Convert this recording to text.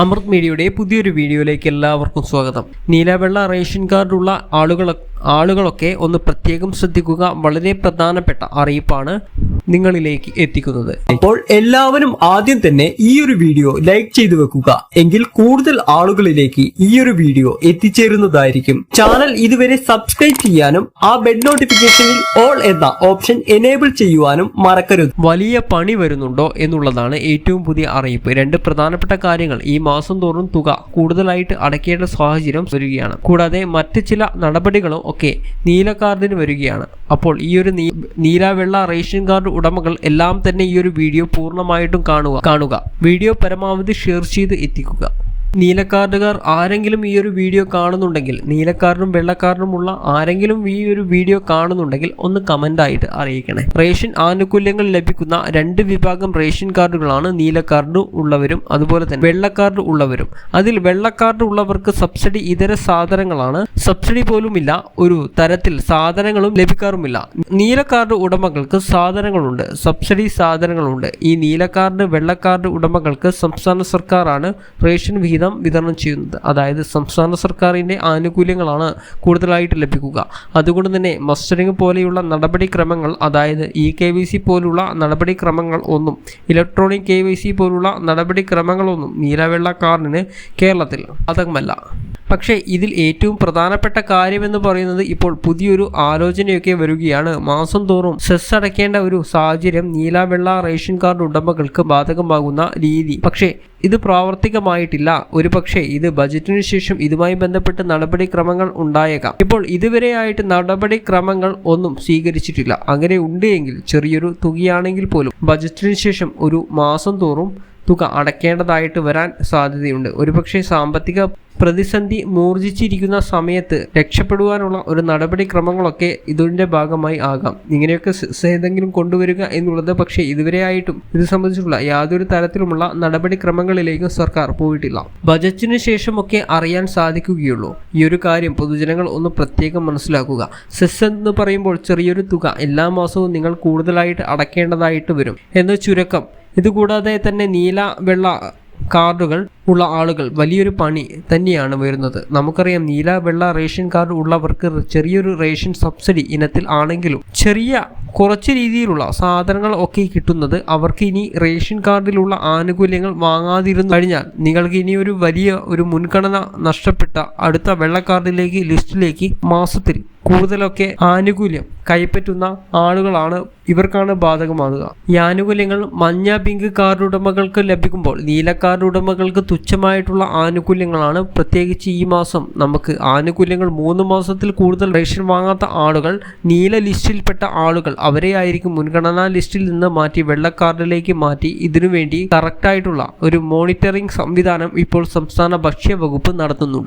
അമൃത് മീഡിയയുടെ പുതിയൊരു വീഡിയോയിലേക്ക് എല്ലാവർക്കും സ്വാഗതം. നീലവെള്ള റേഷൻ കാർഡുള്ള ആളുകൾ ആളുകളൊക്കെ ഒന്ന് പ്രത്യേകം ശ്രദ്ധിക്കുക വളരെ പ്രധാനപ്പെട്ട അറിയിപ്പാണ്. നിങ്ങളിലേക്ക് എത്തിക്കുന്നത്. അപ്പോൾ എല്ലാവരും ആദ്യം തന്നെ ഈ ഒരു വീഡിയോ ലൈക്ക് ചെയ്തു വെക്കുക. എങ്കിൽ കൂടുതൽ ആളുകളിലേക്ക് ഈ ഒരു വീഡിയോ എത്തിച്ചേരുന്നതായിരിക്കും. ചാനൽ ഇതുവരെ സബ്സ്ക്രൈബ് ചെയ്യാനും ആ ബെഡ് നോട്ടിഫിക്കേഷനിൽ ഓൾ എന്ന ഓപ്ഷൻ എനേബിൾ ചെയ്യുവാനും മറക്കരുത്. വലിയ പണി വരുന്നുണ്ടോ എന്നുള്ളതാണ് ഏറ്റവും പുതിയ അറിയിപ്പ്. രണ്ട് പ്രധാനപ്പെട്ട കാര്യങ്ങൾ. ഈ മാസം തോറും തുക കൂടുതലായിട്ട് അടയ്ക്കേണ്ട സാഹചര്യം വരികയാണ്. കൂടാതെ മറ്റ് ചില നടപടികളും ഒക്കെ നീല കാർഡിന് വരികയാണ്. അപ്പോൾ ഈ ഒരു നീ നീല വെള്ള റേഷൻ കാർഡ് ഉടമകൾ എല്ലാം തന്നെ ഈ ഒരു വീഡിയോ പൂർണമായിട്ടും കാണുക. കാണുക. വീഡിയോ പരമാവധി ഷെയർ ചെയ്ത് എത്തിക്കുക. നീലക്കാർഡുകാർ ആരെങ്കിലും ഈ ഒരു വീഡിയോ കാണുന്നുണ്ടെങ്കിൽ നീലക്കാരനും വെള്ളക്കാരനുമുള്ള ആരെങ്കിലും ഈ ഒരു വീഡിയോ കാണുന്നുണ്ടെങ്കിൽ ഒന്ന് കമന്റ് ആയിട്ട് അറിയിക്കണേ. റേഷൻ ആനുകൂല്യങ്ങൾ ലഭിക്കുന്ന രണ്ട് വിഭാഗം റേഷൻ കാർഡുകളാണ് നീലക്കാർഡ് ഉള്ളവരും അതുപോലെ തന്നെ വെള്ളക്കാർഡ് ഉള്ളവരും. അതിൽ വെള്ളക്കാർഡ് ഉള്ളവർക്ക് സബ്സിഡി ഇതര സാധനങ്ങളാണ്. സബ്സിഡി പോലുമില്ല ഒരു തരത്തിൽ സാധനങ്ങളും ലഭിക്കാറുമില്ല. നീലക്കാർഡ് ഉടമകൾക്ക് സാധനങ്ങളുണ്ട് സബ്സിഡി സാധനങ്ങളുണ്ട്. ഈ നീലക്കാർഡ് വെള്ളക്കാർഡ് ഉടമകൾക്ക് സംസ്ഥാന സർക്കാരാണ് റേഷൻ വിഹിതം വിതരണം ചെയ്യുന്നത്. അതായത് സംസ്ഥാന സർക്കാരിന്റെ ആനുകൂല്യങ്ങളാണ് കൂടുതലായിട്ട് ലഭിക്കുക. അതുകൊണ്ട് തന്നെ മസ്റ്ററിംഗ് പോലെയുള്ള നടപടിക്രമങ്ങൾ അതായത് ഇ കെ വി സി പോലുള്ള നടപടിക്രമങ്ങൾ ഒന്നും ഇലക്ട്രോണിക് കെ വൈ സി പോലുള്ള നടപടിക്രമങ്ങളൊന്നും നീലവെള്ള കാർഡിന് കേരളത്തിൽ ബാധകമല്ല പക്ഷേ ഇതിൽ ഏറ്റവും പ്രധാനപ്പെട്ട കാര്യമെന്ന് പറയുന്നത് ഇപ്പോൾ പുതിയൊരു ആലോചനയൊക്കെ വരികയാണ്. മാസം തോറും സെസ് അടയ്ക്കേണ്ട ഒരു സാഹചര്യം നീല വെള്ള റേഷൻ കാർഡ് ഉടമകൾക്ക് ബാധകമാകുന്ന രീതി. പക്ഷേ ഇത് പ്രാവർത്തികമായിട്ടില്ല. ഒരു പക്ഷേ ഇത് ബജറ്റിന് ശേഷം ഇതുമായി ബന്ധപ്പെട്ട് നടപടിക്രമങ്ങൾ ഉണ്ടായേക്കാം. ഇപ്പോൾ ഇതുവരെയായിട്ട് നടപടിക്രമങ്ങൾ ഒന്നും സ്വീകരിച്ചിട്ടില്ല. അങ്ങനെ ഉണ്ട് ചെറിയൊരു തുകയാണെങ്കിൽ പോലും ബജറ്റിന് ശേഷം ഒരു മാസം തോറും തുക അടയ്ക്കേണ്ടതായിട്ട് വരാൻ സാധ്യതയുണ്ട്. ഒരുപക്ഷെ സാമ്പത്തിക പ്രതിസന്ധി മൂർജിച്ചിരിക്കുന്ന സമയത്ത് രക്ഷപ്പെടുവാനുള്ള ഒരു നടപടിക്രമങ്ങളൊക്കെ ഇതിന്റെ ഭാഗമായി ആകാം. ഇങ്ങനെയൊക്കെ ഏതെങ്കിലും കൊണ്ടുവരിക എന്നുള്ളത് പക്ഷേ ഇതുവരെയായിട്ടും ഇത് സംബന്ധിച്ചുള്ള യാതൊരു തരത്തിലുമുള്ള നടപടിക്രമങ്ങളിലേക്കും സർക്കാർ പോയിട്ടില്ല. ബജറ്റിന് ശേഷമൊക്കെ അറിയാൻ സാധിക്കുകയുള്ളൂ. ഈ ഒരു കാര്യം പൊതുജനങ്ങൾ ഒന്ന് പ്രത്യേകം മനസ്സിലാക്കുക. സെസ് എന്ന് പറയുമ്പോൾ ചെറിയൊരു തുക എല്ലാ മാസവും നിങ്ങൾ കൂടുതലായിട്ട് അടക്കേണ്ടതായിട്ട് വരും. എന്ന ചുരുക്കം ഇതുകൂടാതെ തന്നെ നീല വെള്ള കാർഡുകൾ ഉള്ള ആളുകൾ വലിയൊരു പണി തന്നെയാണ് വരുന്നത്. നമുക്കറിയാം നീല വെള്ള റേഷൻ കാർഡ് ഉള്ളവർക്ക് ചെറിയൊരു റേഷൻ സബ്സിഡി ഇനത്തിൽ ആണെങ്കിലും ചെറിയ കുറച്ച് രീതിയിലുള്ള സാധനങ്ങൾ ഒക്കെ കിട്ടുന്നത് അവർക്ക് ഇനി റേഷൻ കാർഡിലുള്ള ആനുകൂല്യങ്ങൾ വാങ്ങാതിരുന്നു കഴിഞ്ഞാൽ നിങ്ങൾക്ക് ഇനി ഒരു വലിയ ഒരു മുൻഗണന നഷ്ടപ്പെട്ട അടുത്ത വെള്ള കാർഡിലേക്ക് ലിസ്റ്റിലേക്ക് മാസത്തിൽ കൂടുതലൊക്കെ ആനുകൂല്യം കൈപ്പറ്റുന്ന ആളുകളാണ് ഇവർക്കാണ് ബാധകമാകുക. ഈ ആനുകൂല്യങ്ങൾ മഞ്ഞ പിങ്ക് കാർഡ് ഉടമകൾക്ക് ലഭിക്കുമ്പോൾ നീല കാർഡ് ഉടമകൾക്ക് തുച്ഛമായിട്ടുള്ള ആനുകൂല്യങ്ങളാണ്. പ്രത്യേകിച്ച് ഈ മാസം നമുക്ക് ആനുകൂല്യങ്ങൾ മൂന്ന് മാസത്തിൽ കൂടുതൽ റേഷൻ വാങ്ങാത്ത ആളുകൾ നീല ലിസ്റ്റിൽപ്പെട്ട ആളുകൾ അവരെ ആയിരിക്കും മുൻഗണനാ ലിസ്റ്റിൽ നിന്ന് മാറ്റി വെള്ള കാർഡിലേക്ക് മാറ്റി ഇതിനുവേണ്ടി കറക്റ്റായിട്ടുള്ള ഒരു മോണിറ്ററിംഗ് സംവിധാനം ഇപ്പോൾ സംസ്ഥാന ഭക്ഷ്യ വകുപ്പ് നടത്തുന്നുണ്ട്.